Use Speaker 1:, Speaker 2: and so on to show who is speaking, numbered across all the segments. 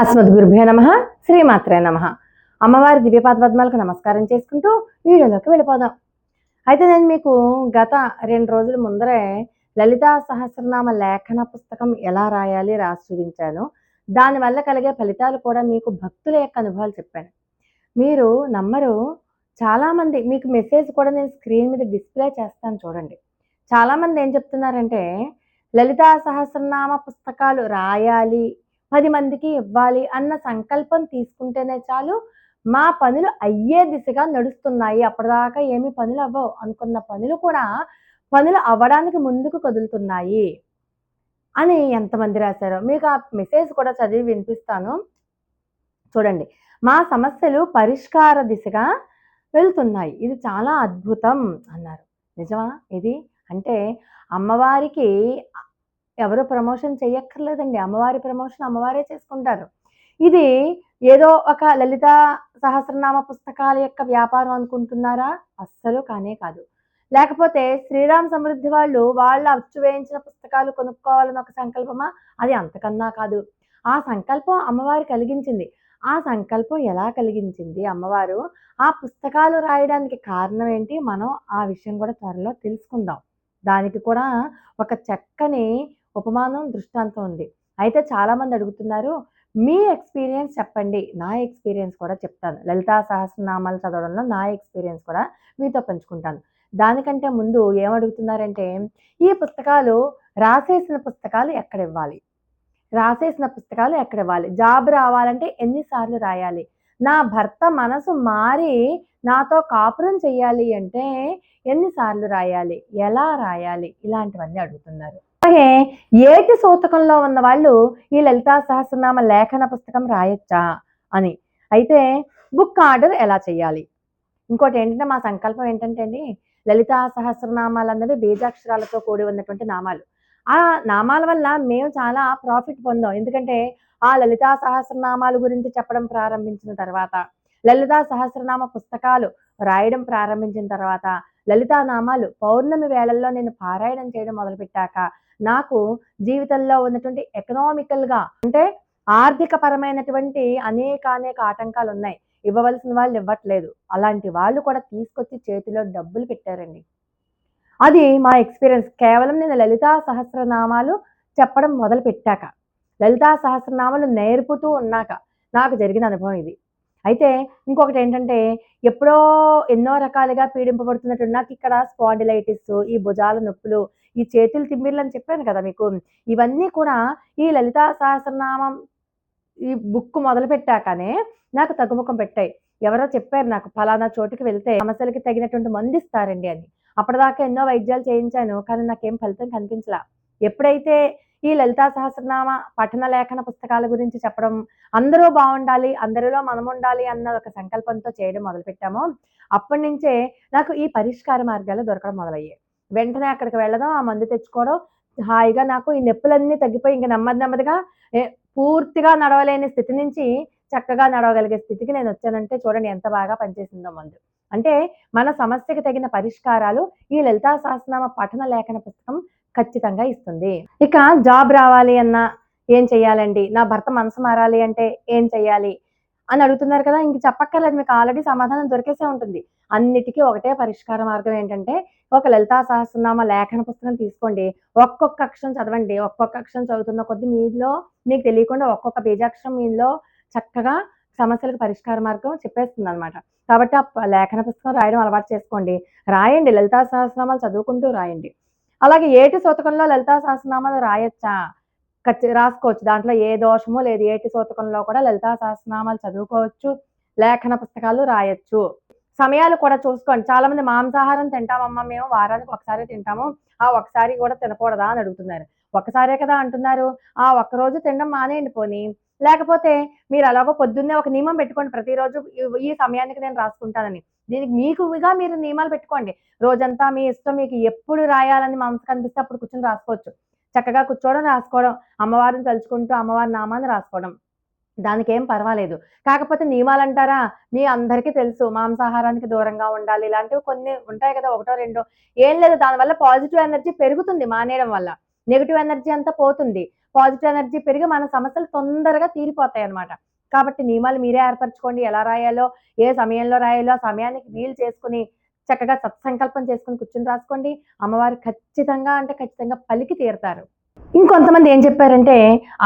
Speaker 1: అస్మద్ గురుభ్యో నమ శ్రీమాత్రే నమ. అమ్మవారి దివ్యపాద పద్మాలకు నమస్కారం చేసుకుంటూ వీడియోలోకి వెళ్ళిపోదాం. అయితే నేను మీకు గత రెండు రోజుల ముందరే లలితా సహస్రనామ లేఖన పుస్తకం ఎలా రాయాలి రాసి చూపించాను. దానివల్ల కలిగే ఫలితాలు కూడా మీకు భక్తుల యొక్క అనుభవాలు చెప్పాను. మీరు నమ్మరు చాలామంది మీకు మెసేజ్ కూడా నేను స్క్రీన్ మీద డిస్ప్లే చేస్తాను చూడండి. చాలామంది ఏం చెప్తున్నారంటే లలితా సహస్రనామ పుస్తకాలు రాయాలి పది మందికి ఇవ్వాలి అన్న సంకల్పం తీసుకుంటేనే చాలు మా పనులు అయ్యే దిశగా నడుస్తున్నాయి. అప్పటిదాకా ఏమి పనులు అవ్వవు. అనుకున్న పనులు కూడా పనులు అవ్వడానికి ముందుకు కదులుతున్నాయి అని ఎంతమంది రాశారో. మీకు ఆ మెసేజ్ కూడా చదివి వినిపిస్తాను. చూడండి మా సమస్యలు పరిష్కార దిశగా వెళ్తున్నాయి. ఇది చాలా అద్భుతం అన్నారు. నిజమా? ఇది అంటే అమ్మవారికి ఎవరు ప్రమోషన్ చేయక్కర్లేదండి అమ్మవారి ప్రమోషన్ అమ్మవారే చేసుకుంటారు. ఇది ఏదో ఒక లలిత సహస్రనామ పుస్తకాల యొక్క వ్యాపారం అనుకుంటున్నారా? అస్సలు కానే కాదు. లేకపోతే శ్రీరామ్ సమృద్ధి వాళ్ళు వాళ్ళ అచ్చు వేయించిన పుస్తకాలు కొనుక్కోవాలని ఒక సంకల్పమా? అది అంతకన్నా కాదు. ఆ సంకల్పం అమ్మవారు కలిగించింది. ఆ సంకల్పం ఎలా కలిగించింది అమ్మవారు? ఆ పుస్తకాలు రాయడానికి కారణం ఏంటి? మనం ఆ విషయం కూడా త్వరలో తెలుసుకుందాం. దానికి కూడా ఒక చక్కని ఉపమానం దృష్టాంతం ఉంది. అయితే చాలామంది అడుగుతున్నారు మీ ఎక్స్పీరియన్స్ చెప్పండి నా ఎక్స్పీరియన్స్ కూడా చెప్తాను. లలితా సహస్రనామాలు చదవడంలో నా ఎక్స్పీరియన్స్ కూడా మీతో పంచుకుంటాను. దానికంటే ముందు ఏమడుగుతున్నారంటే ఈ పుస్తకాలు రాసేసిన పుస్తకాలు ఎక్కడ ఇవ్వాలి రాసేసిన పుస్తకాలు ఎక్కడ ఇవ్వాలి జాబ్ రావాలంటే ఎన్నిసార్లు రాయాలి? నా భర్త మనసు మారి నాతో కాపురం చెయ్యాలి అంటే ఎన్నిసార్లు రాయాలి? ఎలా రాయాలి? ఇలాంటివన్నీ అడుగుతున్నారు. అలాగే ఏటి సూతకంలో ఉన్న వాళ్ళు ఈ లలితా సహస్రనామ లేఖన పుస్తకం రాయొచ్చా అని. అయితే బుక్ ఆర్డర్ ఎలా చేయాలి? ఇంకోటి ఏంటంటే మా సంకల్పం ఏంటంటే అండి లలితా సహస్రనామాలు అన్నవి బీజాక్షరాలతో కూడి ఉన్నటువంటి నామాలు. ఆ నామాల వల్ల మేము చాలా ప్రాఫిట్ పొందాం. ఎందుకంటే ఆ లలితా సహస్రనామాల గురించి చెప్పడం ప్రారంభించిన తర్వాత లలితా సహస్రనామ పుస్తకాలు రాయడం ప్రారంభించిన తర్వాత లలితా నామాలు పౌర్ణమి వేళల్లో నేను పారాయణం చేయడం మొదలుపెట్టాక నాకు జీవితంలో ఉన్నటువంటి ఎకనామికల్గా అంటే ఆర్థిక పరమైనటువంటి అనేక అనేక ఆటంకాలు ఉన్నాయి. ఇవ్వవలసిన వాళ్ళు ఇవ్వట్లేదు. అలాంటి వాళ్ళు కూడా తీసుకొచ్చి చేతిలో డబ్బులు పెట్టారండి. అది మా ఎక్స్పీరియన్స్ కేవలం నేను లలితా సహస్రనామాలు చెప్పడం మొదలు పెట్టాక లలితా సహస్రనామాలు నేర్పుతూ ఉన్నాక నాకు జరిగిన అనుభవం ఇది. అయితే ఇంకొకటి ఏంటంటే ఎప్పుడో ఎన్నో రకాలుగా పీడింపబడుతున్నట్టు నాకు ఇక్కడ స్పాండిలైటిస్ ఈ భుజాల నొప్పులు ఈ చేతులు తిమ్మిర్లు అని చెప్పాను కదా మీకు. ఇవన్నీ కూడా ఈ లలితా సహస్రనామం ఈ బుక్ మొదలు పెట్టాకనే నాకు తగ్గుముఖం పెట్టాయి. ఎవరో చెప్పారు నాకు ఫలానా చోటుకి వెళ్తే సమస్యలకి తగినటువంటి మందు ఇస్తారండి అని. అప్పటిదాకా ఎన్నో వైద్యాలు చేయించాను కానీ నాకేం ఫలితం కనిపించలా. ఎప్పుడైతే ఈ లలితా సహస్రనామ పఠన లేఖన పుస్తకాల గురించి చెప్పడం అందరూ బాగుండాలి అందరిలో మనం ఉండాలి అన్న ఒక సంకల్పంతో చేయడం మొదలుపెట్టాము. అప్పటి నుంచే నాకు ఈ పరిష్కార మార్గాలు దొరకడం మొదలయ్యాయి. వెంటనే అక్కడికి వెళ్ళడం ఆ మందు తెచ్చుకోవడం హాయిగా నాకు ఈ నొప్పులన్నీ తగ్గిపోయి ఇంకా నెమ్మది నెమ్మదిగా పూర్తిగా నడవలేని స్థితి నుంచి చక్కగా నడవగలిగే స్థితికి నేను వచ్చానంటే చూడండి ఎంత బాగా పనిచేసిందో మందు. అంటే మన సమస్యకి తగిన పరిష్కారాలు ఈ లలితా సహస్రనామ పఠన లేఖన పుస్తకం ఖచ్చితంగా ఇస్తుంది. ఇక జాబ్ రావాలి అన్నా ఏం చేయాలండి నా భర్త మనసు మారాలి అంటే ఏం చేయాలి అని అడుగుతున్నారు కదా ఇంక చెప్పక్కర్లేదు మీకు ఆల్రెడీ సమాధానం దొరికేసే ఉంటుంది. అన్నిటికీ ఒకటే పరిష్కార మార్గం ఏంటంటే ఒక లలితా సహస్రనామ లేఖన పుస్తకం తీసుకోండి. ఒక్కొక్క అక్షరం చదవండి. ఒక్కొక్క అక్షరం చదువుతున్న కొద్ది మీలో మీకు తెలియకుండా ఒక్కొక్క బీజాక్షరం మీలో చక్కగా సమస్యలకు పరిష్కార మార్గం చెప్పేస్తుంది అనమాట కాబట్టి ఆ లేఖన పుస్తకం రాయడం అలవాటు చేసుకోండి. రాయండి. లలితా సహస్రనామాలు చదువుకుంటూ రాయండి. అలాగే ఏటి శోతకంలో లలితా సహస్రనామాలు రాయొచ్చా? ఖచ్చి రాసుకోవచ్చు. దాంట్లో ఏ దోషము లేదు. ఏటి శోతకంలో కూడా లలితా సహస్రనామాలు చదువుకోవచ్చు. లేఖన పుస్తకాలు రాయొచ్చు. సమయాలు కూడా చూసుకోండి. చాలా మంది మాంసాహారం తింటామమ్మా మేము. వారానికి ఒకసారి తింటాము. ఆ ఒకసారి కూడా తినకూడదా అని అడుగుతున్నారు. ఒకసారే కదా అంటున్నారు. ఆ ఒక్కరోజు తినడం మానేయండి పోనీ. లేకపోతే మీరు అలాగో పొద్దున్నే ఒక నియమం పెట్టుకోండి. ప్రతిరోజు ఈ సమయానికి నేను రాసుకుంటానని. దీనికి మీకుగా మీరు నియమాలు పెట్టుకోండి. రోజంతా మీ ఇష్టం మీకు ఎప్పుడు రాయాలని మనసు కనిపిస్తే అప్పుడు కూర్చొని రాసుకోవచ్చు. చక్కగా కూర్చోవడం రాసుకోవడం అమ్మవారిని తలుచుకుంటూ అమ్మవారి నామాన్ని రాసుకోవడం. దానికి ఏం పర్వాలేదు. కాకపోతే నియమాలు అంటారా మీ అందరికీ తెలుసు మాంసాహారానికి దూరంగా ఉండాలి. ఇలాంటివి కొన్ని ఉంటాయి కదా ఒకటో రెండో. ఏం లేదు దానివల్ల పాజిటివ్ ఎనర్జీ పెరుగుతుంది మానేయడం వల్ల. నెగిటివ్ ఎనర్జీ అంతా పోతుంది. పాజిటివ్ ఎనర్జీ పెరిగి మన సమస్యలు తొందరగా తీరిపోతాయి అనమాట కాబట్టి నియమాలు మీరే ఏర్పరచుకోండి. ఎలా రాయాలో ఏ సమయంలో రాయాలో ఆ సమయానికి వీలు చేసుకుని చక్కగా సత్సంకల్పం చేసుకుని కూర్చుని రాసుకోండి. అమ్మవారు ఖచ్చితంగా అంటే ఖచ్చితంగా పలికి తీరుతారు. ఇంకొంతమంది ఏం చెప్పారంటే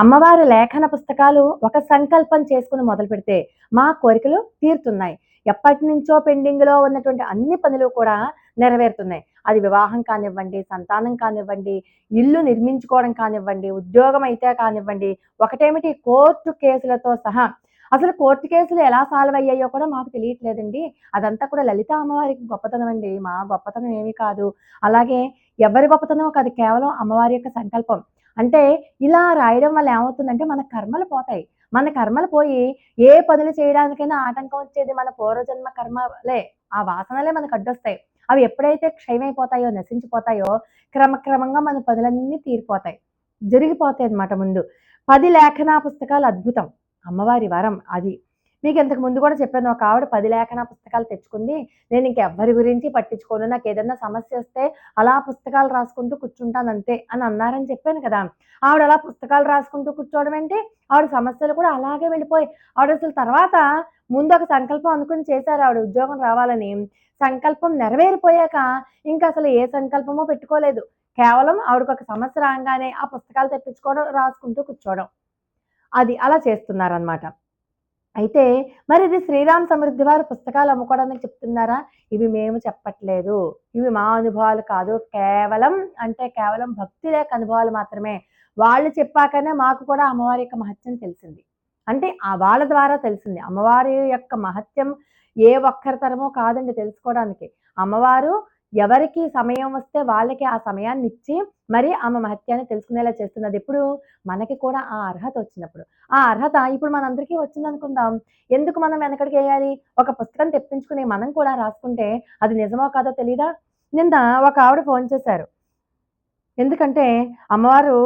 Speaker 1: అమ్మవారి లేఖన పుస్తకాలు ఒక సంకల్పం చేసుకుని మొదలు పెడితే మా కోరికలు తీరుతున్నాయి. ఎప్పటి నుంచో పెండింగ్లో ఉన్నటువంటి అన్ని పనులు కూడా నెరవేరుతున్నాయి. అది వివాహం కానివ్వండి సంతానం కానివ్వండి ఇల్లు నిర్మించుకోవడం కానివ్వండి ఉద్యోగం అయితే కానివ్వండి ఒకటేమిటి కోర్టు కేసులతో సహా. అసలు కోర్టు కేసులు ఎలా సాల్వ్ అయ్యాయో కూడా మాకు తెలియట్లేదండి. అదంతా కూడా లలిత అమ్మవారికి గొప్పతనం అండి. మా గొప్పతనం ఏమీ కాదు. అలాగే ఎవరి గొప్పతనం కాదు కేవలం అమ్మవారి యొక్క సంకల్పం. అంటే ఇలా రాయడం వల్ల ఏమవుతుందంటే మన కర్మలు పోతాయి. మన కర్మలు పోయి ఏ పనులు చేయడానికైనా ఆటంకం వచ్చేది మన పూర్వజన్మ కర్మలే. ఆ వాసనలే మనకు అడ్డొస్తాయి. అవి ఎప్పుడైతే క్షయమైపోతాయో నశించిపోతాయో క్రమక్రమంగా మన పనులన్నీ తీరిపోతాయి. జరిగిపోతాయి అన్నమాట ముందు. పది లేఖనా పుస్తకాలు అద్భుతం. అమ్మవారి వరం అది. మీకు ఇంతకు ముందు కూడా చెప్పాను ఒక ఆవిడ పది లేఖన పుస్తకాలు తెచ్చుకుంది. నేను ఇంకెవ్వరి గురించి పట్టించుకోను. నాకు ఏదైనా సమస్య వస్తే అలా పుస్తకాలు రాసుకుంటూ కూర్చుంటాను అంతే అని అన్నారని చెప్పాను కదా. ఆవిడ అలా పుస్తకాలు రాసుకుంటూ కూర్చోవడం ఏంటి? ఆవిడ సమస్యలు కూడా అలాగే వెళ్ళిపోయి ఆవిడ అసలు తర్వాత ముందు ఒక సంకల్పం అనుకుని చేశారు. ఆవిడ ఉద్యోగం రావాలని సంకల్పం నెరవేరిపోయాక ఇంకా అసలు ఏ సంకల్పమో పెట్టుకోలేదు. కేవలం ఆవిడకు ఒక సమస్య రాగానే ఆ పుస్తకాలు తెప్పించుకోవడం రాసుకుంటూ కూర్చోవడం. అది అలా చేస్తున్నారనమాట అయితే మరి ఇది శ్రీరామ్ సమృద్ధి వారు పుస్తకాలు అమ్ముకోవడానికి చెప్తున్నారా? ఇవి మేము చెప్పట్లేదు. ఇవి మా అనుభవాలు కాదు. కేవలం అంటే కేవలం భక్తి లేక అనుభవాలు మాత్రమే. వాళ్ళు చెప్పాకనే మాకు కూడా అమ్మవారి యొక్క మహత్యం తెలిసింది. అంటే ఆ వాళ్ళ ద్వారా తెలిసింది. అమ్మవారి యొక్క మహత్యం ఏ ఒక్కరి తరమో కాదండి తెలుసుకోవడానికి. అమ్మవారు ఎవరికి సమయం వస్తే వాళ్ళకి ఆ సమయాన్ని ఇచ్చి మరి ఆమె మహత్యాన్ని తెలుసుకునేలా చేస్తున్నది ఇప్పుడు మనకి కూడా ఆ అర్హత వచ్చినప్పుడు. ఆ అర్హత ఇప్పుడు మనందరికీ వచ్చింది అనుకుందాం ఎందుకు మనం వెనకడికి వేయాలి? ఒక పుస్తకం తెప్పించుకుని మనం కూడా రాసుకుంటే అది నిజమో కాదో తెలీదా? నిన్న ఒక ఆవిడ ఫోన్ చేశారు. ఎందుకంటే అమ్మవారు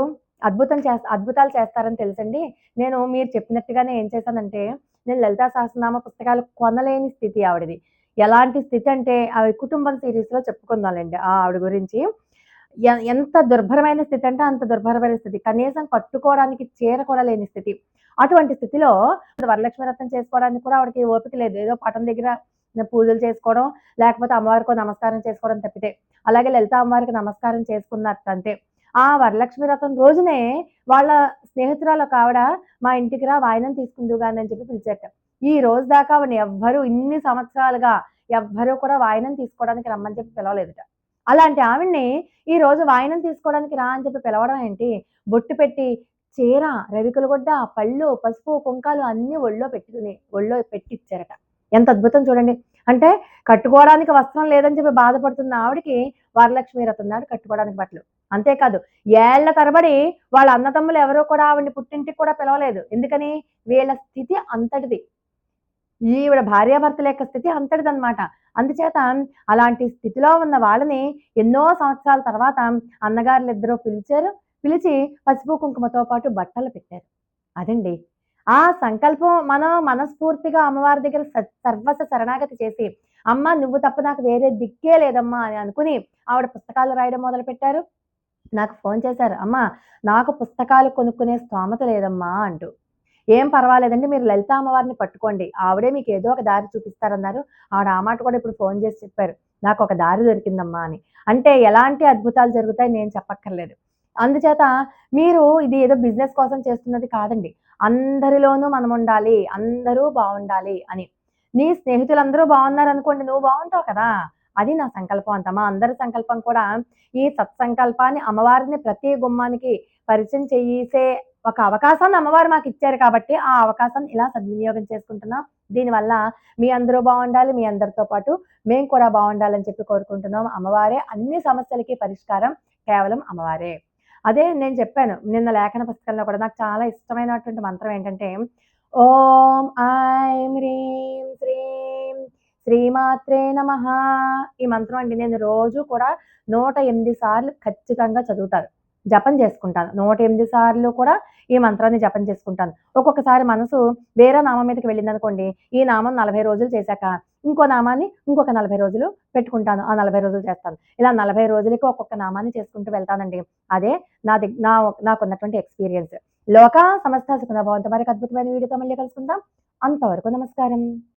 Speaker 1: అద్భుతం చేస్త అద్భుతాలు చేస్తారని తెలుసండి. నేను మీరు చెప్పినట్టుగానే ఏం చేశానంటే నేను లలితా సహస్రనామ పుస్తకాలు కొనలేని స్థితి ఆవిడది. ఎలాంటి స్థితి అంటే ఆవిడ కుటుంబం సిరీస్లో చెప్పుకుందాంలేండి ఆ ఆవిడ గురించి ఎంత దుర్భరమైన స్థితి అంటే అంత దుర్భరమైన స్థితి. కనీసం కట్టుకోవడానికి చీర కూడా లేని స్థితి. అటువంటి స్థితిలో వరలక్ష్మి వ్రతం చేసుకోవడానికి కూడా ఆవిడకి ఓపిక లేదు. ఏదో పటం దగ్గర పూజలు చేసుకోవడం లేకపోతే అమ్మవారికి నమస్కారం చేసుకోవడం తప్పితే. అలాగే లలిత అమ్మవారికి నమస్కారం చేసుకున్నట్టు అంతే ఆ వరలక్ష్మి వ్రతం రోజునే వాళ్ళ స్నేహితురాలు ఒక ఆవిడ మా ఇంటికి రా వాయినం తీసుకుందు కానీ అని చెప్పి పిలిచేట. ఈ రోజు దాకా ఆవిడ ఎవ్వరు ఇన్ని సంవత్సరాలుగా ఎవ్వరూ కూడా వాయినం తీసుకోవడానికి రమ్మని చెప్పి పిలవలేదుట. అలాంటి ఆవిడ్ని ఈ రోజు వాయినం తీసుకోవడానికి రా అని చెప్పి పిలవడం ఏంటి? బొట్టు పెట్టి చీర రవికుల గుడ్డ పళ్ళు పసుపు కుంకాలు అన్నీ ఒళ్ళో పెట్టుకుని ఒళ్ళో పెట్టిచ్చారట. ఎంత అద్భుతం చూడండి. అంటే కట్టుకోవడానికి వస్త్రం లేదని చెప్పి బాధపడుతున్న ఆవిడకి వరలక్ష్మి రథం నాడు కట్టుకోవడానికి బట్టలు. అంతేకాదు ఏళ్ళ తరబడి వాళ్ళ అన్నతమ్ములు ఎవరో కూడా ఆవిడని పుట్టింటికి కూడా పిలవలేదు. ఎందుకని? వీళ్ళ స్థితి అంతటిది. ఈవిడ భార్యాభర్తల యొక్క స్థితి అంతటిదన్నమాట. అందుచేత అలాంటి స్థితిలో ఉన్న వాళ్ళని ఎన్నో సంవత్సరాల తర్వాత అన్నగారులు ఇద్దరూ పిలిచారు. పిలిచి పసుపు కుంకుమతో పాటు బట్టలు పెట్టారు. అదండి. ఆ సంకల్పం మనం మనస్ఫూర్తిగా అమ్మవారి దగ్గర సర్వస శరణాగతి చేసి అమ్మ నువ్వు తప్ప నాకు వేరే దిక్కే లేదమ్మా అని అనుకుని ఆవిడ పుస్తకాలు రాయడం మొదలు పెట్టారు నాకు ఫోన్ చేశారు. అమ్మ నాకు పుస్తకాలు కొనుక్కునే స్తోమత లేదమ్మా అంటూ. ఏం పర్వాలేదండి మీరు లలిత అమ్మవారిని పట్టుకోండి. ఆవిడే మీకు ఏదో ఒక దారి చూపిస్తారన్నారు. ఆవిడ ఆ మాట కూడా ఇప్పుడు ఫోన్ చేసి చెప్పారు. నాకు ఒక దారి దొరికిందమ్మా అని. అంటే ఎలాంటి అద్భుతాలు జరుగుతాయి నేను చెప్పక్కర్లేదు. అందుచేత మీరు ఇది ఏదో బిజినెస్ కోసం చేస్తున్నది కాదండి. అందరిలోనూ మనం ఉండాలి అందరూ బాగుండాలి అని. నీ స్నేహితులందరూ బాగున్నారు అనుకోండి నువ్వు బాగుంటావు కదా. అది నా సంకల్పం అంత మా అందరి సంకల్పం కూడా ఈ సత్సంకల్పాన్ని అమ్మవారిని ప్రతి గుమ్మానికి పరిచయం చేయిసే ఒక అవకాశాన్ని అమ్మవారు మాకు ఇచ్చారు కాబట్టి ఆ అవకాశాన్ని ఇలా సద్వినియోగం చేసుకుంటున్నాం. దీనివల్ల మీ అందరూ బాగుండాలి మీ అందరితో పాటు మేము కూడా బాగుండాలని చెప్పి కోరుకుంటున్నాం. అమ్మవారే అన్ని సమస్యలకి పరిష్కారం కేవలం అమ్మవారే. అదే నేను చెప్పాను నిన్న లేఖన పుస్తకంలో కూడా నాకు చాలా ఇష్టమైనటువంటి మంత్రం ఏంటంటే ఓం ఐం హ్రీం శ్రీం శ్రీమాత్రే నమ. ఈ మంత్రం అండి నేను రోజు కూడా నూట ఎనిమిది సార్లు ఖచ్చితంగా చదువుతాను. జపం చేసుకుంటాను. నూట ఎనిమిది సార్లు కూడా ఈ మంత్రాన్ని జపం చేసుకుంటాను. ఒక్కొక్కసారి మనసు వేరే నామం మీదకి వెళ్ళింది అనుకోండి ఈ నామం నలభై రోజులు చేశాక ఇంకో నామాన్ని ఇంకొక నలభై రోజులు పెట్టుకుంటాను ఆ నలభై రోజులు చేస్తాను. ఇలా నలభై రోజులకి ఒక్కొక్క నామాన్ని చేసుకుంటూ వెళ్తానండి. అదే నా దిగ్ నా నాకున్నటువంటి ఎక్స్పీరియన్స్. లోక సమస్త సుఖన మరికి అద్భుతమైన వీడియోతో మళ్ళీ కలుసుకుందాం. అంతవరకు నమస్కారం.